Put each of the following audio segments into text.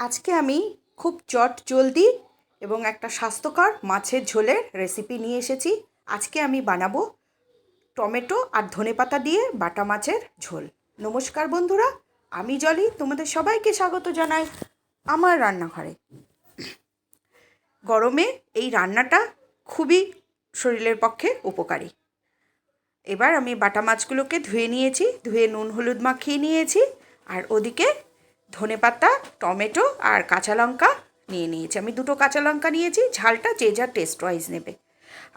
আজকে আমি খুব চট জলদি এবং একটা স্বাস্থ্যকর মাছের ঝোলের রেসিপি নিয়ে এসেছি। আজকে আমি বানাবো টমেটো আর ধনেপাতা দিয়ে বাটা মাছের ঝোল। নমস্কার বন্ধুরা, আমি জলি, তোমাদের সবাইকে স্বাগত জানাই আমার রান্নাঘরে। গরমে এই রান্নাটা খুবই শরীরের পক্ষে উপকারী। এবার আমি বাটা মাছগুলোকে ধুয়ে নিয়েছি, ধুয়ে নুন, হলুদ মাখিয়ে নিয়েছি, আর ওদিকে ধনেপাতা, টমেটো আর কাঁচা লঙ্কা নিয়ে নিয়েছি। আমি দুটো কাঁচা লঙ্কা নিয়েছি, ঝালটা যে যা টেস্ট ওয়াইজ নেবে।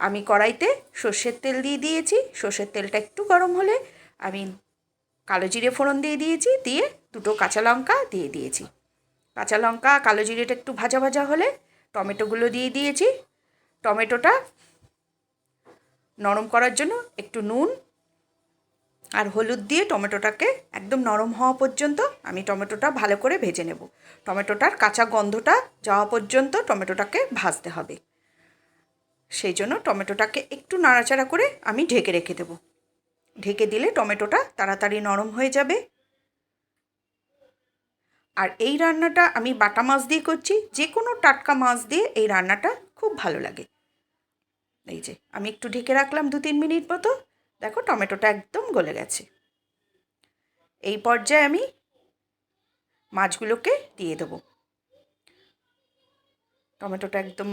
আমি কড়াইতে সর্ষের তেল দিয়ে দিয়েছি, সর্ষের তেলটা একটু গরম হলে আমি কালো জিরে ফোড়ন দিয়ে দিয়েছি, দিয়ে দুটো কাঁচা লঙ্কা দিয়ে দিয়েছি। কাঁচা লঙ্কা, কালো জিরেটা একটু ভাজা ভাজা হলে টমেটোগুলো দিয়ে দিয়েছি। টমেটোটা নরম করার জন্য একটু নুন আর হলুদ দিয়ে টমেটোটাকে একদম নরম হওয়া পর্যন্ত আমি টমেটোটা ভালো করে ভেজে নেব। টমেটোটার কাঁচা গন্ধটা যাওয়া পর্যন্ত টমেটোটাকে ভাজতে হবে। সেই জন্য টমেটোটাকে একটু নাড়াচাড়া করে আমি ঢেকে রেখে দেব। ঢেকে দিলে টমেটোটা তাড়াতাড়ি নরম হয়ে যাবে। আর এই রান্নাটা আমি বাটা মাছ দিয়ে করছি যে কোনো টাটকা মাছ দিয়ে এই রান্নাটা খুব ভালো লাগে। এই যে, আমি একটু ঢেকে রাখলাম দু তিন মিনিট মতো। দেখো টমেটোটা একদম গলে গেছে। এই পর্যায়ে আমি মাছগুলোকে দিয়ে দেবো। টমেটোটা একদম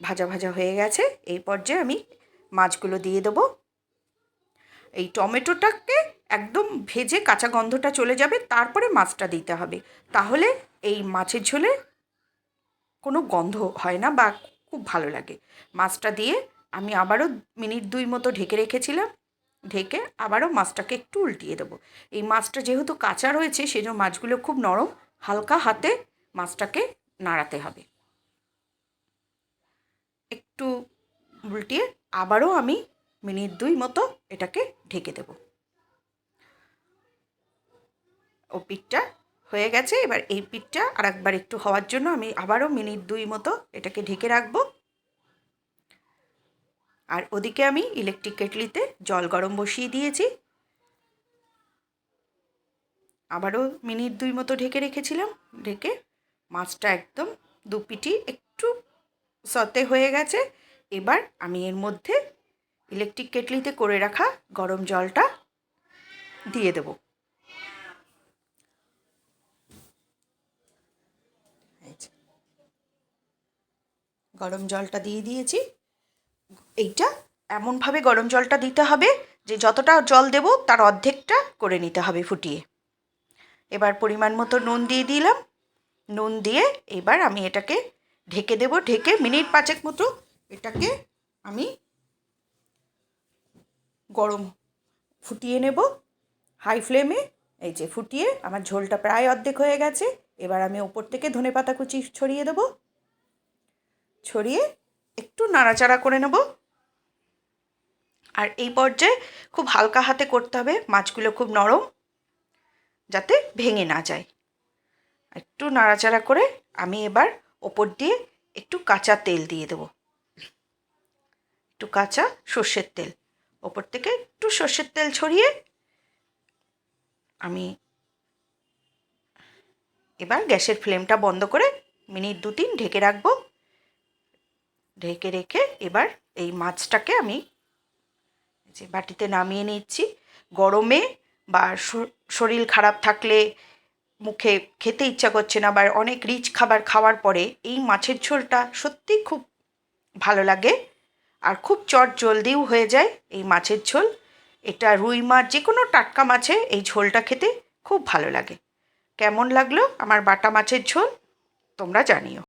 ভাজা ভাজা হয়ে গেছে। এই পর্যায়ে আমি মাছগুলো দিয়ে দেবো। এই টমেটোটাকে একদম ভেজে কাঁচা গন্ধটা চলে যাবে, তারপরে মাছটা দিতে হবে। তাহলে এই মাছের ঝোলে কোনো গন্ধ হয় না বা খুব ভালো লাগে। মাছটা দিয়ে আমি আবারও মিনিট দুই মতো ঢেকে রেখেছিলাম। ঢেকে আবারও মাছটাকে একটু উল্টিয়ে দেবো। এই মাছটা যেহেতু কাঁচা রয়েছে, সেজন্য মাছগুলো খুব নরম, হালকা হাতে মাছটাকে নাড়াতে হবে। একটু উল্টিয়ে আবারও আমি মিনিট দুই মতো এটাকে ঢেকে দেব। ও পিঠটা হয়ে গেছে, এবার এই পিঠটা আর একবার একটু হওয়ার জন্য আমি আবারও মিনিট দুই মতো এটাকে ঢেকে রাখব। আর ওদিকে আমি ইলেকট্রিক কেটলিতে জল গরম বসিয়ে দিয়েছি। আবারও মিনিট দুই মতো ঢেকে রেখেছিলাম। ঢেকে মাছটা একদম দু পিটি একটু সতে হয়ে গেছে। এবার আমি এর মধ্যে ইলেকট্রিক কেটলিতে করে রাখা গরম জলটা দিয়ে দেব। গরম জলটা দিয়ে দিয়েছি। এইটা এমনভাবে গরম জলটা দিতে হবে যে যতটা জল দেব তার অর্ধেকটা করে নিতে হবে ফুটিয়ে। এবার পরিমাণ মতো নুন দিয়ে দিলাম। নুন দিয়ে এবার আমি এটাকে ঢেকে দেব, ঢেকে মিনিট পাঁচেক মতো এটাকে আমি গরম ফুটিয়ে নেব। হাই ফ্লেমে এই যে ফুটিয়ে আমার ঝোলটা প্রায় অর্ধেক হয়ে গেছে। এবার আমি ওপর থেকে ধনে পাতা কুচি ছড়িয়ে দেবো। ছড়িয়ে একটু নাড়াচাড়া করে নেব। আর এই পর্যায়ে খুব হালকা হাতে করতে হবে, মাছগুলো খুব নরম যাতে ভেঙে না যায়। একটু নাড়াচাড়া করে আমি এবার ওপর দিয়ে একটু কাঁচা তেল দিয়ে দেবো। একটু কাঁচা সর্ষের তেল। ওপর থেকে একটু সর্ষের তেল ছড়িয়ে আমি এবার গ্যাসের ফ্লেমটা বন্ধ করে মিনিট দু তিন ঢেকে রাখব। ঢেকে রেখে এবার এই মাছটাকে আমি যে বাটিতে নামিয়ে নিচ্ছি। গরমে বা শরীর খারাপ থাকলে মুখে খেতে ইচ্ছা করছে না বা অনেক রিচ খাবার খাওয়ার পরে এই মাছের ঝোলটা সত্যি খুব ভালো লাগে আর খুব চট জলদিও হয়ে যায় এই মাছের ঝোল। এটা রুই মাছ, যে কোনো টাটকা মাছে এই ঝোলটা খেতে খুব ভালো লাগে। কেমন লাগল আমার বাটা মাছের ঝোল? তোমরা জানিও।